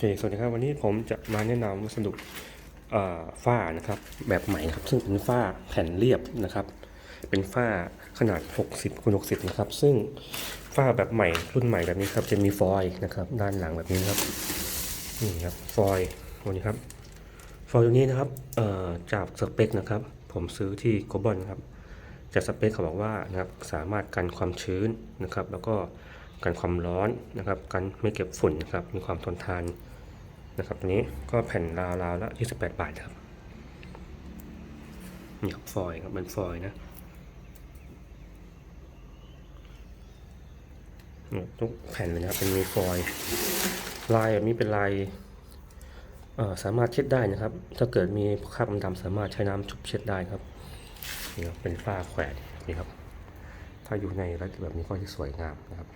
ค สวัสดีครับ วันนี้ผมจะมาแนะนำวัสดุฝ้านะครับ แบบใหม่ครับ ซึ่งเป็นฝ้าแผ่นเรียบนะครับ เป็นฝ้าขนาด 60คูณ60 นะครับ ซึ่งฝ้าแบบใหม่รุ่นใหม่แบบนี้ครับ จะมีฟอยล์นะครับ ด้านหลังแบบนี้ครับ นี่ครับ ฟอยล์ตัวนี้ครับ ฟอยล์ตัวนี้นะครับจากสเปคนะครับ ผมซื้อที่โกลบอลครับ จากสเปคเขาบอกว่านะครับ สามารถกันความชื้นนะครับ แล้วก็กันความร้อนนะครับ กันไม่เก็บฝุ่นนะครับ มีความทนทาน นะครับตัวนี้ก็แผ่นราวๆละ28บาทครับนี่ครับฟอยล์ครับเป็นฟอยล์นะทุกแผ่นเลยนะครับเป็นมีฟอยลายแบบนี้เป็นลายสามารถเช็ดได้นะครับ ถ้าเกิดมีคราบดำสามารถใช้น้ำชุบเช็ดได้ครับนี่ครับเป็นฝ้าแขวนนี่ครับ ถ้าอยู่ในระดับแบบนี้ก็จะสวยงามนะครับ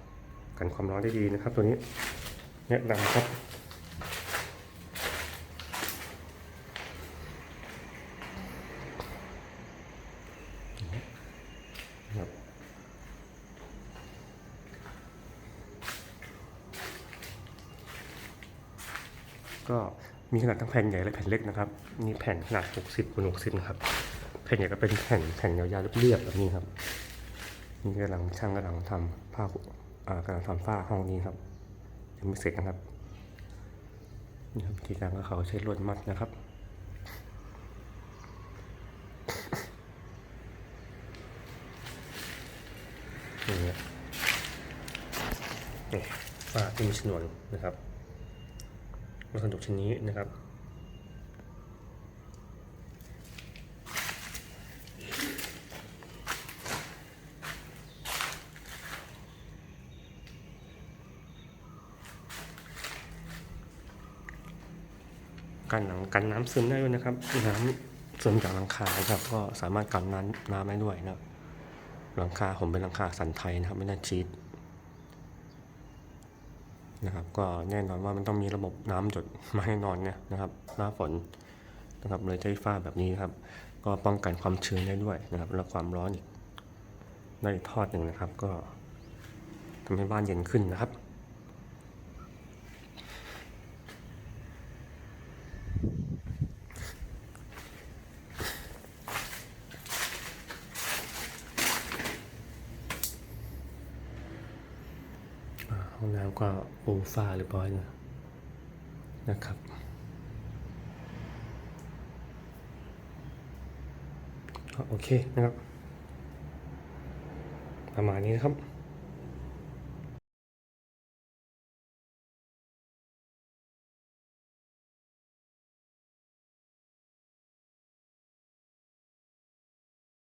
กันความร้อนได้ดีนะครับ ตัวนี้แนะนำครับนะครับ ก็มีขนาดทั้งแผ่นใหญ่และแผ่นเล็กนะครับนี่แผ่นขนาด 60คูณ60นะครับแผ่นใหญ่ก็เป็นแผ่นแผ่นยาวๆเรียบๆแบบนี้ครับนี่กำลังช่างกำลังทำผ้าอ่ากำลังทำฝ้าห้องนี้ครับยังไม่เสร็จนะครับนี่ครับวิธีการก็เขาใช้ลวดมัดนะครับนี่ครับนี่ฝ้าที่มีฉนวนนะครับ วัสดุชิ้นนี้นะครับกันหนังกันน้ำซึมได้ด้วยนะครับน้ำซึมจากหลังคาครับ ก็สามารถกันน้ำน้ำได้ด้วยนะหลังคาผมเป็นหลังคาสันไทยนะครับ ไม่ได้ชีต นะครับก็แน่นอนว่ามันต้องมีระบบน้ำหยดมาแน่นอนเนี่ยนะครับหน้าฝนนะครับเลยใช้ฝ้าแบบนี้ครับ ก็ป้องกันความชื้นได้ด้วยนะครับ และความร้อนอีกได้อีกทอดหนึ่งนะครับ ก็ทำให้บ้านเย็นขึ้นนะครับ อ่า ห้องน้ำก็ปูฟ้าเรียบร้อยนะนะครับ โอเคนะครับ ประมาณนี้นะครับ